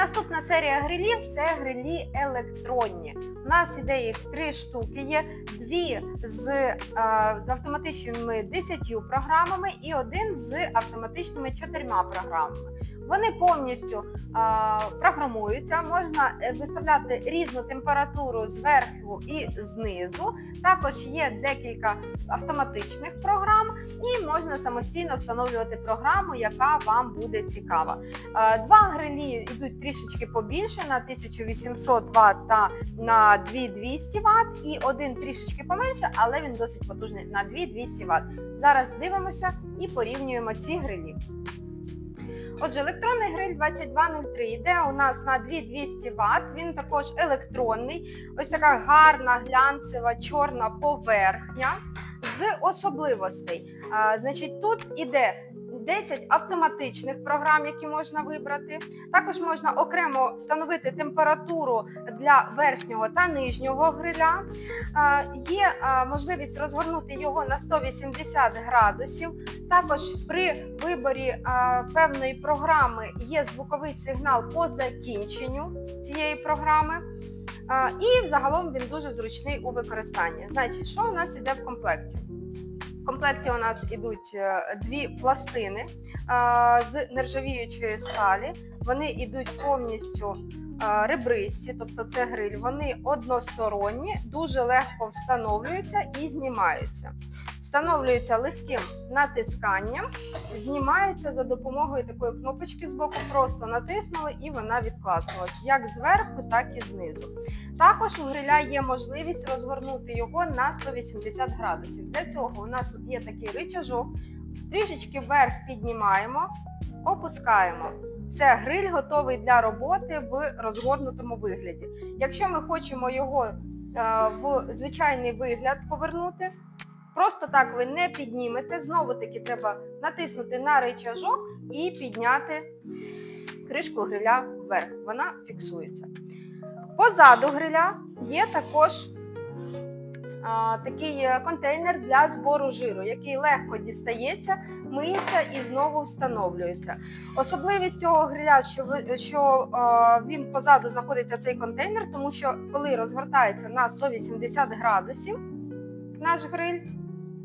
Наступна серія грилів це грилі електронні. У нас іде їх три штуки. Є дві з е, автоматичними 10 програмами і один з автоматичними 4 програмами. Вони повністю е, програмуються, можна е, виставляти різну температуру зверху і знизу. Також є декілька автоматичних програм, і можна самостійно встановлювати програму, яка вам буде цікава. Е, Два грилі йдуть трішечки побільше на 1800 Вт та на 2200 Вт, і один трішечки поменше, але він досить потужний на 2200 Вт. Зараз дивимося і порівнюємо ці грилі. Отже, електронний гриль 2203 йде у нас на 2200 Вт. Він також електронний. Ось така гарна глянцева чорна поверхня з особливостей. А, значить, тут іде 10 автоматичних програм, які можна вибрати. Також можна окремо встановити температуру для верхнього та нижнього гриля. Є можливість розгорнути його на 180 градусів. Також при виборі певної програми є звуковий сигнал по закінченню цієї програми. І взагалом він дуже зручний у використанні. Значить, що у нас іде в комплекті? Комплекті у нас ідуть е, дві пластини з нержавіючої сталі. Вони йдуть повністю ребристі, тобто це гриль. Вони односторонні, дуже легко встановлюються і знімаються. Встановлюються легким натисканням, знімаються за допомогою такої кнопочки з боку, просто натиснули і вона відклацнулась, як зверху, так і знизу. Також у гриля є можливість розгорнути його на 180 градусів. Для цього у нас тут є такий ричажок, трішечки вверх піднімаємо, опускаємо. Все, гриль готовий для роботи в розгорнутому вигляді. Якщо ми хочемо його е, в звичайний вигляд повернути, просто так ви не піднімете. Знову таки треба натиснути на рычажок і підняти кришку гриля вверх. Вона фіксується. Позаду гриля є також а, такий е, контейнер для збору жиру, який легко дістається, миється і знову встановлюється. Особливість цього гриля, що, що а, він позаду знаходиться цей контейнер, тому що коли розгортається на 180 градусів наш гриль,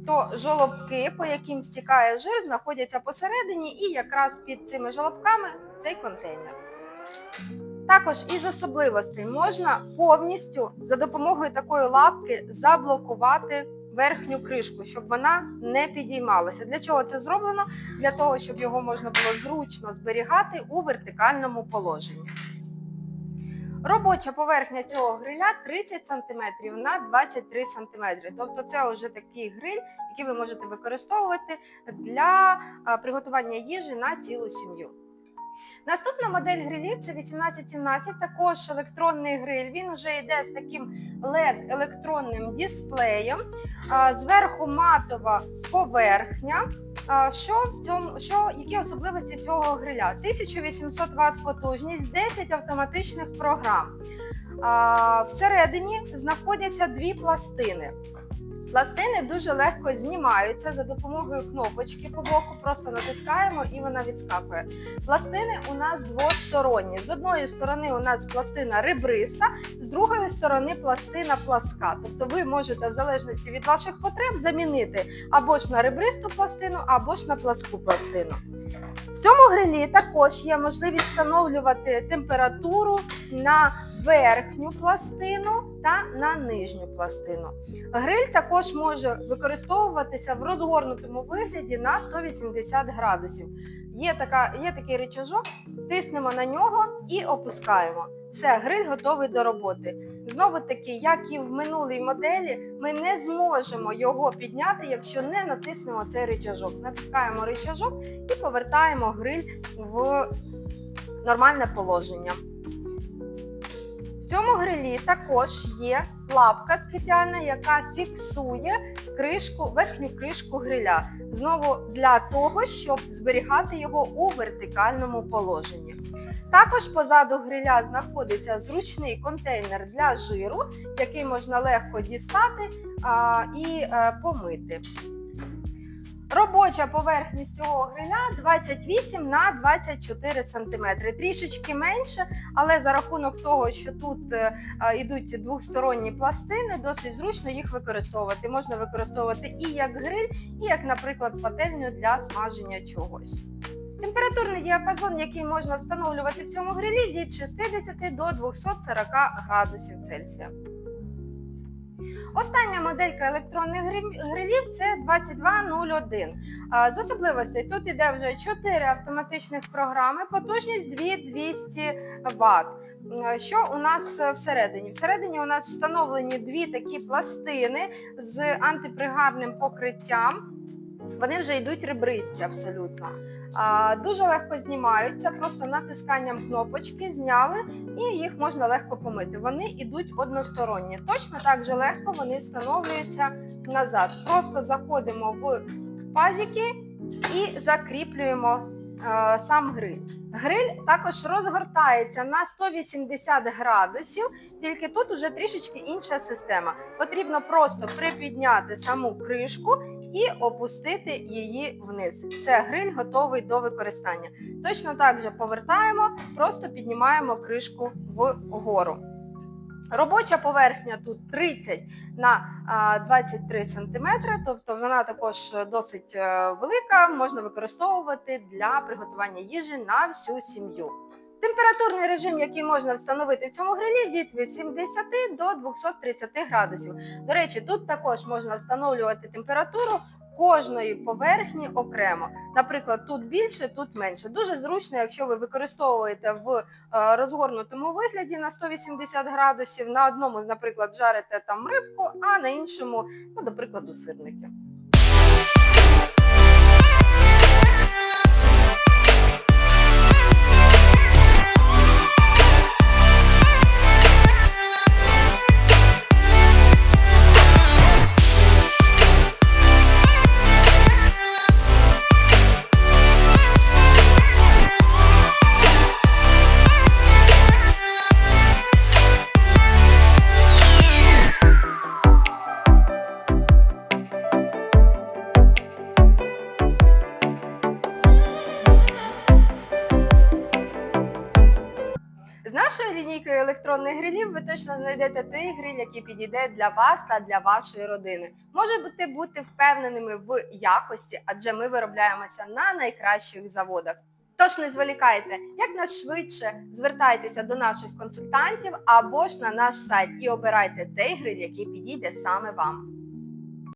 то жолобки, по яким стікає жир, знаходяться посередині і якраз під цими жолобками цей контейнер. Також із особливостей можна повністю за допомогою такої лапки заблокувати верхню кришку, щоб вона не підіймалася. Для чого це зроблено? Для того, щоб його можна було зручно зберігати у вертикальному положенні. Робоча поверхня цього гриля 30 см на 23 см. Тобто це вже такий гриль, який ви можете використовувати для приготування їжі на цілу сім'ю. Наступна модель грилів це 1817, також електронний гриль. Він вже йде з таким LED електронним дисплеєм. Зверху матова поверхня. Що в цьому, що, які особливості цього гриля? 1800 Вт потужність, 10 автоматичних програм. Всередині знаходяться дві пластини. Пластини дуже легко знімаються за допомогою кнопочки по боку, просто натискаємо і вона відскакує. Пластини у нас двосторонні. З одної сторони у нас пластина ребриста, з другої сторони пластина пласка. Тобто ви можете в залежності від ваших потреб замінити або ж на ребристу пластину, або ж на пласку пластину. В цьому грилі також є можливість встановлювати температуру на верхню пластину та на нижню пластину. Гриль також може використовуватися в розгорнутому вигляді на 180 градусів. Є, така, є такий рычажок, тиснемо на нього і опускаємо. Все, гриль готовий до роботи. Знову таки, як і в минулій моделі, ми не зможемо його підняти, якщо не натиснемо цей рычажок. Натискаємо рычажок і повертаємо гриль в нормальне положення. В цьому грилі також є лапка спеціальна, яка фіксує кришку, верхню кришку гриля. Знову для того, щоб зберігати його у вертикальному положенні. Також позаду гриля знаходиться зручний контейнер для жиру, який можна легко дістати а, і е, помити. Робоча поверхність цього гриля 28 на 24 см. Трішечки менше, але за рахунок того, що тут е, е, йдуть двосторонні пластини, досить зручно їх використовувати. Можна використовувати і як гриль, і як, наприклад, пательню для смаження чогось. Температурний діапазон, який можна встановлювати в цьому грилі, від 60 до 240 градусів Цельсія. Остання моделька електронних грилів це 2201. З особливостей тут йде вже 4 автоматичних програми, потужність 2200 Вт. Що у нас всередині? Всередині у нас встановлені дві такі пластини з антипригарним покриттям. Вони вже йдуть ребристі абсолютно. А, Дуже легко знімаються, просто натисканням кнопочки зняли і їх можна легко помити. Вони йдуть односторонні. Точно так же легко вони встановлюються назад. Просто заходимо в пазики і закріплюємо е, сам гриль. Гриль також розгортається на 180 градусів, тільки тут уже трішечки інша система. Потрібно просто припідняти саму кришку і опустити її вниз. Все, гриль готовий до використання. Точно так же повертаємо, просто піднімаємо кришку вгору. Робоча поверхня тут 30 на 23 см, тобто вона також досить е, велика, можна використовувати для приготування їжі на всю сім'ю. Температурний режим, який можна встановити в цьому грилі, від 80 до 230 градусів. До речі, тут також можна встановлювати температуру кожної поверхні окремо. Наприклад, тут більше, тут менше. Дуже зручно, якщо ви використовуєте в е, розгорнутому вигляді на 180 градусів. На одному, наприклад, жарите там рибку, а на іншому, ну, до прикладу, сирники. Нашою лінійкою електронних грилів ви точно знайдете той гриль, який підійде для вас та для вашої родини. Можете бути впевненими в якості, адже ми виробляємося на найкращих заводах. Тож не зволікайте, якнайшвидше звертайтеся до наших консультантів або ж на наш сайт і обирайте той гриль, який підійде саме вам.